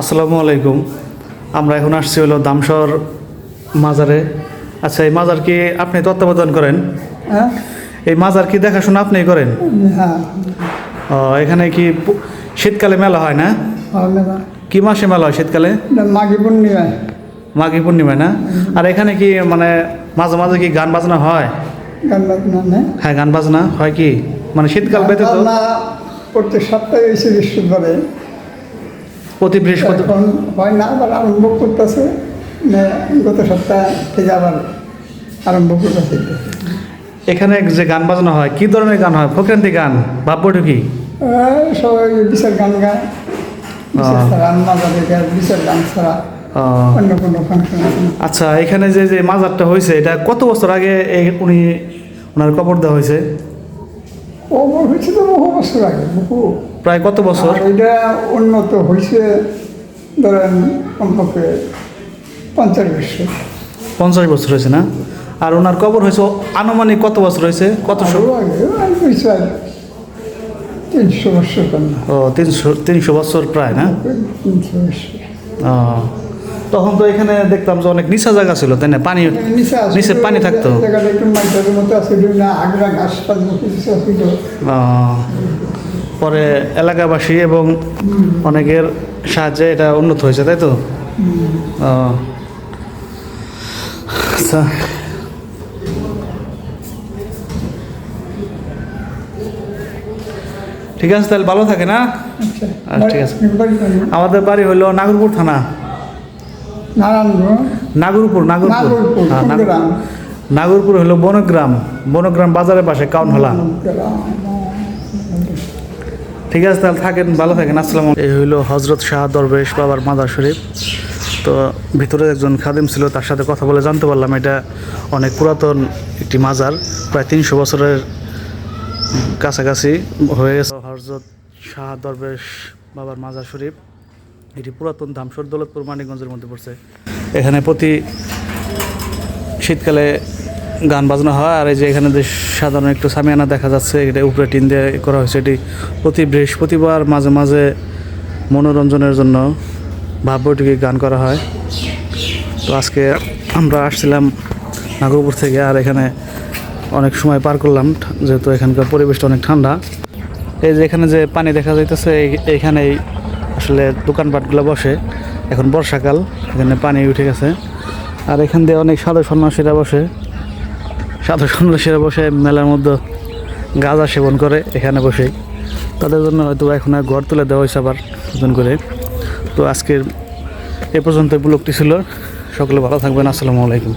আসসালামু আলাইকুম। আমরা এখন আসছি হলো দামসর মাজারে। আচ্ছা এই মাজার কি আপনি তত্ত্বাবধান করেন? হ্যাঁ। এই মাজার কি দেখাশোনা আপনি করেন? হ্যাঁ। এখানে কি শীতকালে মেলা হয় না? কি মাসে মেলা হয় শীতকালে? মাঘী পূর্ণিমায়। মাঘী পূর্ণিমায় না? আর এখানে কি মানে মাঝে মাঝে কি গান বাজনা হয়? গান বাজনা হ্যাঁ গান বাজনা হয় কি? মানে শীতকাল ব্যতীত প্রত্যেক সপ্তাহে বৃহস্পতিবারে। প্রতি বৃহস্পতি হয় না আবার আরম্ভ করতেছে। গত সপ্তাহ থেকে আবার আরম্ভ করতেছে। এখানে যে গান বাজনা হয় কি ধরনের গান হয়? ফকরান্তি গান ভাববটুকি এই সবাই বিচার গান গায়। বিচার গান ছাড়া। আচ্ছা এখানে যে যে মাজারটা হয়েছে এটা কত বছর আগে উনি ওনার কবর দেওয়া হয়েছে ও হয়েছে তো বহু বছর আগে বহু। প্রায় কত বছর? এটা উন্নত হয়েছে ধরেন কমপক্ষে পঞ্চাশ বছর। পঞ্চাশ বছর হয়েছে না? আর ওনার কবর হয়েছে আনুমানিক কত বছর হয়েছে? কত ওই তিনশো বছর ও তিনশো তিনশো বছর প্রায় না? তিনশো বছর। ও, তখন তো এখানে দেখতাম যে অনেক নিচা জায়গা ছিল তাই না? পানি নিচে পানি থাকতো। পরে এলাকাবাসী এবং অনেকের সাহায্যে এটা উন্নত হয়েছে তাই তো? আচ্ছা। ঠিক আছে তাহলে ভালো থাকে না আচ্ছা আচ্ছা, ঠিক আছে। আমাদের বাড়ি হলো নাগরপুর থানা। নাগরপুর নাগরপুর। নাগরপুর হ্যাঁ। নাগরপুর হলো বনগ্রাম বনগ্রাম বাজারের পাশে কাউনহলা। ঠিক আছে তাহলে থাকেন ভালো থাকেন আসসালাম এই হইল হজরত শাহ দরবেশ বাবার মাদার শরীফ। তো ভিতরে একজন খাদিম ছিল তার সাথে কথা বলে জানতে পারলাম এটা অনেক পুরাতন একটি মাজার প্রায় তিনশো বছরের কাছাকাছি হয়ে গেছে। হজরত শাহ দরবেশ বাবার মাজার শরীফ। এটি পুরাতন ধামসর দৌলতপুর মানিকগঞ্জের মধ্যে পড়ছে। এখানে প্রতি শীতকালে গান বাজনা হয়, আর এই যে এখানে যে সাধারণ একটু সামিয়ানা দেখা যাচ্ছে, এটা উপরে টিন দিয়ে করা হয়েছে। এটি প্রতি বৃহস্পতিবার মাঝে মাঝে মনোরঞ্জনের জন্য ভাববৈঠকে গান করা হয়। তো আজকে আমরা আসছিলাম নাগরপুর থেকে, আর এখানে অনেক সময় পার করলাম, যেহেতু এখানকার পরিবেশটা অনেক ঠান্ডা। এই যে এখানে যে পানি দেখা যাইতেছে, এই- এইখানেই আসলে দোকানপাটগুলো বসে। এখন বর্ষাকাল, এখানে পানি উঠে গেছে। আর এখান দিয়ে অনেক সাধু সন্ন্যাসীরা বসে। সাধু সন্ন্যাসীরা বসে মেলার মধ্যে গাঁজা সেবন করে এখানে বসে। তাদের জন্য হয়তো এখন আর ঘর তুলে দেওয়া হয়েছে আবার নতুন করে। তো আজকের এ পর্যন্ত ব্লগটি ছিল। সকলে ভালো থাকবেন। আসসালামু আলাইকুম।